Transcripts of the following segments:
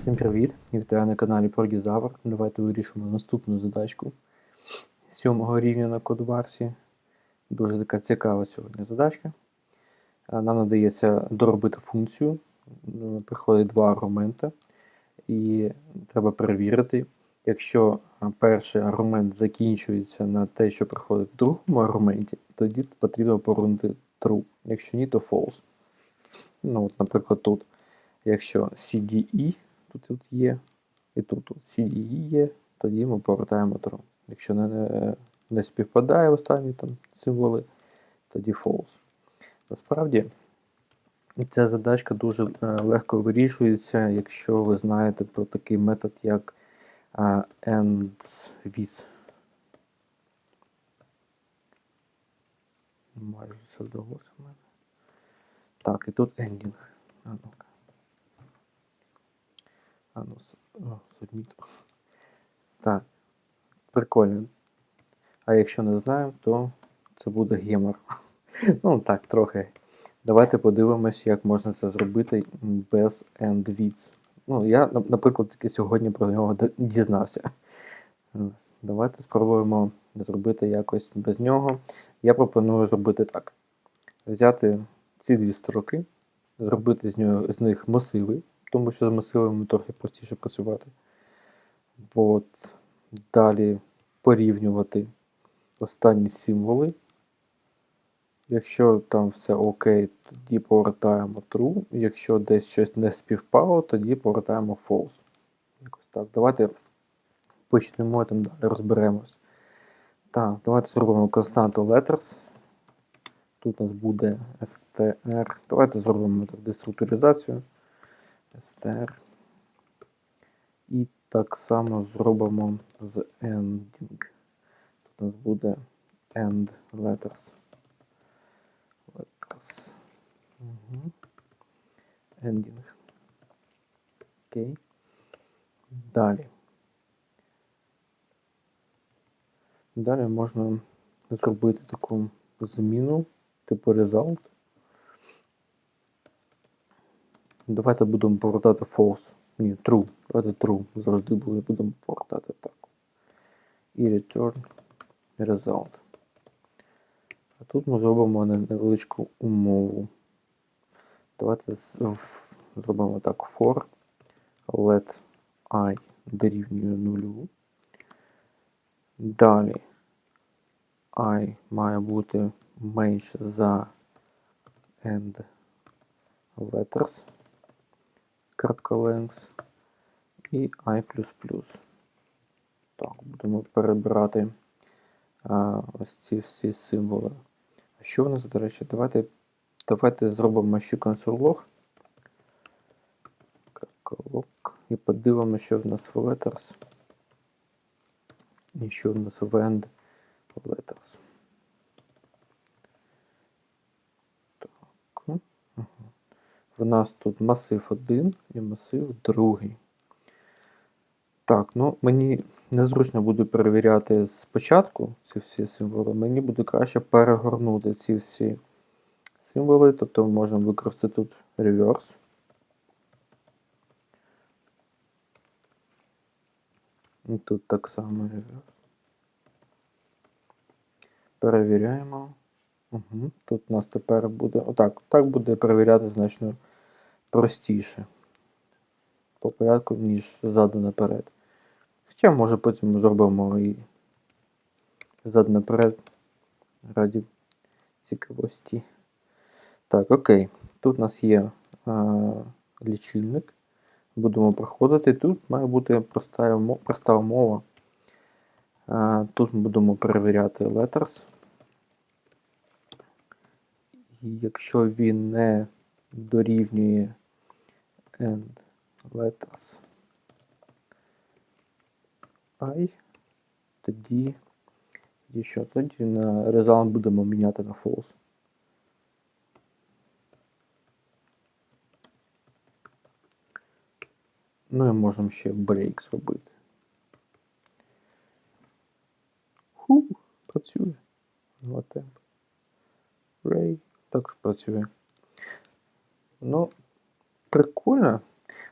Всім привіт! Вітаю на каналі Прогізавр. Давайте вирішимо наступну задачку сьомого рівня на кодварсі. Дуже така цікава сьогодні задачка. Нам надається доробити функцію. Приходить два аргументи, і треба перевірити, якщо перший аргумент закінчується на те, що приходить в другому аргументі, тоді потрібно повернути true. Якщо ні, то false. Ну, от, наприклад, тут. Якщо CDE тут, тут є, і тут, CDE є, тоді ми повертаємо true. Якщо не, не, співпадає останні там символи, тоді false. Насправді, ця задачка дуже е, легко вирішується, якщо ви знаєте про такий метод, як е, ends. Майже все вдалося в мене. Так, і тут ending. А. Ну, с- Так. Прикольно. А якщо не знаємо, то це буде гемор. Ну так, трохи. Давайте подивимось, як можна це зробити без end. Ну, я, наприклад, тільки сьогодні про нього дізнався. Давайте спробуємо зробити якось без нього. Я пропоную зробити так: взяти ці дві строки, зробити з, нього, з них масиви, тому що з масивами трохи простіше працювати. От. Далі порівнювати останні символи. Якщо там все окей, тоді повертаємо true. Якщо десь щось не співпало, тоді повертаємо false. Якось так. Давайте почнемо там далі розберемось. Так, давайте зробимо константу letters. Тут у нас буде str. Давайте зробимо так деструктуризацію. Str. І так само зробимо з ending. Тут у нас буде end letters. Letters. Угу. Ending. Окей. Далі. Далі можна зробити таку зміну, типу result. Давайте будемо повертати false. Ні, true. Давайте true. Завжди будемо повертати так. І return result. А тут ми зробимо невеличку умову. Давайте зробимо так for let i дорівнює нулю. Далі і має бути менше за end letters length і i++. Так, будемо перебирати а, ось ці всі символи. А що в нас, до речі, давайте, давайте зробимо ще консоль-лог. І подивимося, що в нас в letters. І що в нас в end letters. Так. Ага. В нас тут масив 1 і масив 2. Так, ну мені незручно буде перевіряти спочатку ці всі символи. Мені буде краще перегорнути ці всі символи. Тобто ми можемо використати тут reverse. І тут так само reverse. Перевіряємо. Угу. Тут у нас тепер буде. Отак. Так буде перевіряти значно простіше. По порядку, ніж ззаду наперед. Хоча, може, потім зробимо і ззаду наперед раді цікавості. Так, окей. Тут у нас є а, лічильник. Будемо проходити. Тут має бути проста, проста умова. А, тут ми будемо перевіряти letters. І якщо він не дорівнює end letters i, тоді, тоді що? Тоді на result будемо міняти на false. Ну і можемо ще break зробити. Ху, працює. Два темпи. Ray також працює. Ну, прикольно.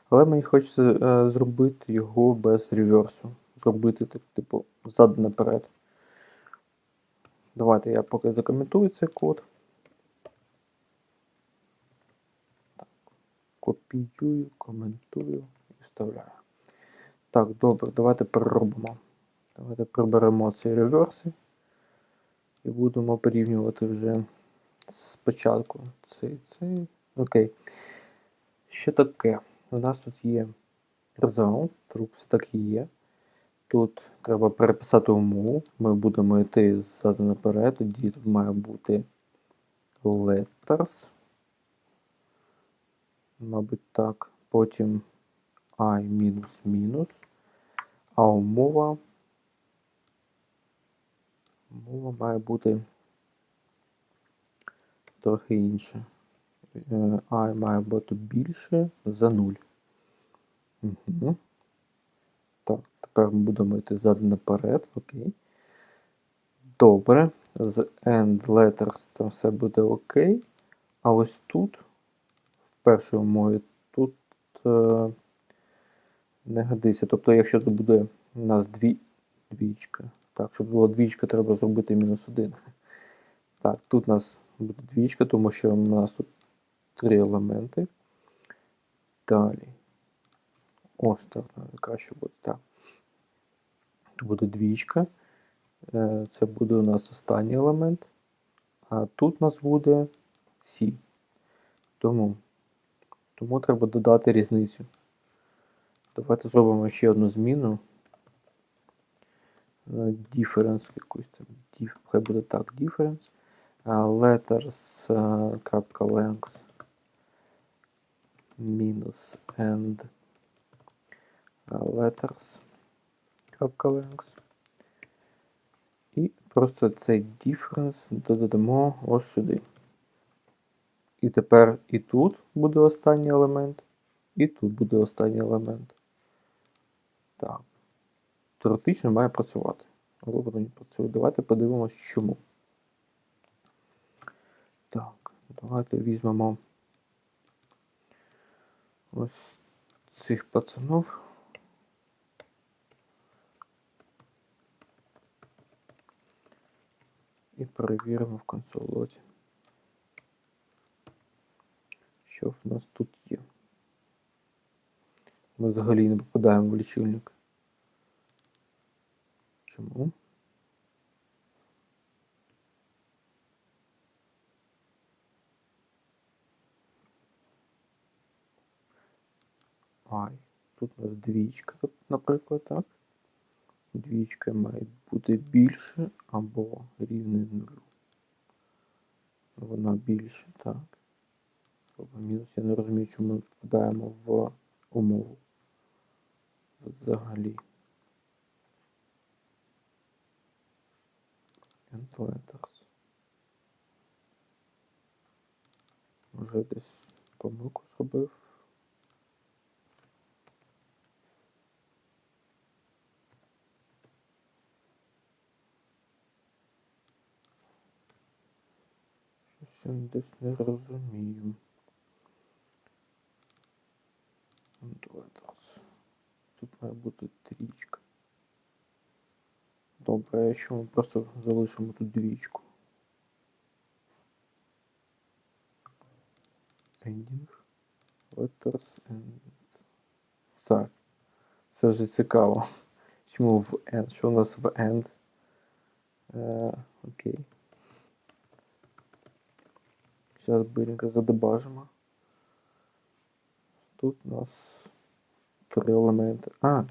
Але мені хочеться е, зробити його без реверсу. Зробити, так, типу, ззаду наперед. Давайте я поки закоментую цей код. Так. Копіюю, коментую і вставляю. Так, добре, давайте переробимо. Давайте приберемо ці реверси і будемо порівнювати вже спочатку цей, цей. Окей. Що таке? У нас тут є result, труп все таки є. Тут треба переписати умову. Ми будемо йти ззаду наперед, тоді тут має бути letters. Мабуть, так. Потім і мінус мінус. А умова. Умова має бути трохи інша. Е, i має бути більше за 0. Угу. Так, тепер ми будемо йти ззаду наперед. Окей. Добре. З end letters там все буде окей. А ось тут, в першій умові, тут е, не годиться. Тобто, якщо тут буде у нас дві, двічка. Так, щоб була двічка, треба зробити мінус один. Так, тут у нас буде двічка, тому що у нас тут три елементи. Далі. Так, краще буде. Так. Тут буде двічка. Е, Це буде у нас останній елемент. А тут у нас буде Сі. Тому, тому треба додати різницю. Давайте зробимо ще одну зміну. Е, Difference якусь там. Хай буде так, difference. А Мінус and letters length. І просто цей difference додамо ось сюди. І тепер і тут буде останній елемент, і тут буде останній елемент. Так. Теоретично має працювати. Але воно не працює. Давайте подивимось, чому. Так, давайте візьмемо цих пацанов. І перевіримо в консолоті, що в нас тут є. Ми взагалі не попадаємо в лічильник. Чому? Ай, тут у нас двічка, наприклад, так? Двічка має бути більше або рівне нулю. Вона більше, так. Або мінус. Я не розумію, чому ми попадаємо в умову. Взагалі. And letters. Може десь помилку зробив. Я десь не розумію. And letters. Тут має бути трічка. Добре, якщо ми просто залишимо тут двічку. Ending. Letters and. Так. Це вже цікаво. Чому в end? Що у нас в end? Е, окей. Зараз биренько задебажимо. Тут у нас три елементи. А.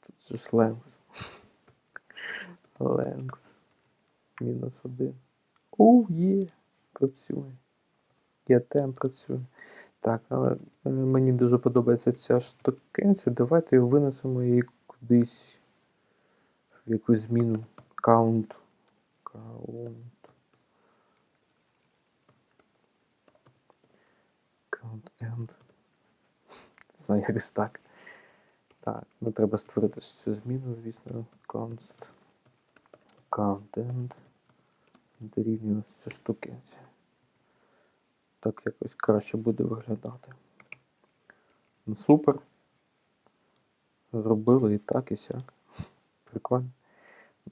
Тут же ж length. Length. Мінус один. Оу, є. Працює. Я тем працює. Так, але е, мені дуже подобається ця штукенція. Давайте винесемо її кудись в якусь зміну. Count. Count. Не знаю, якось так. Так, ну треба створити цю зміну, звісно. Const. Count end. Дорівнює цю штукенцію. так якось краще буде виглядати. Ну, супер. Зробили і так, і сяк. Прикольно.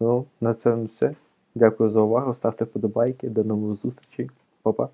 Ну, на цьому все. Дякую за увагу. Ставте вподобайки. До нових зустрічей. Па-па.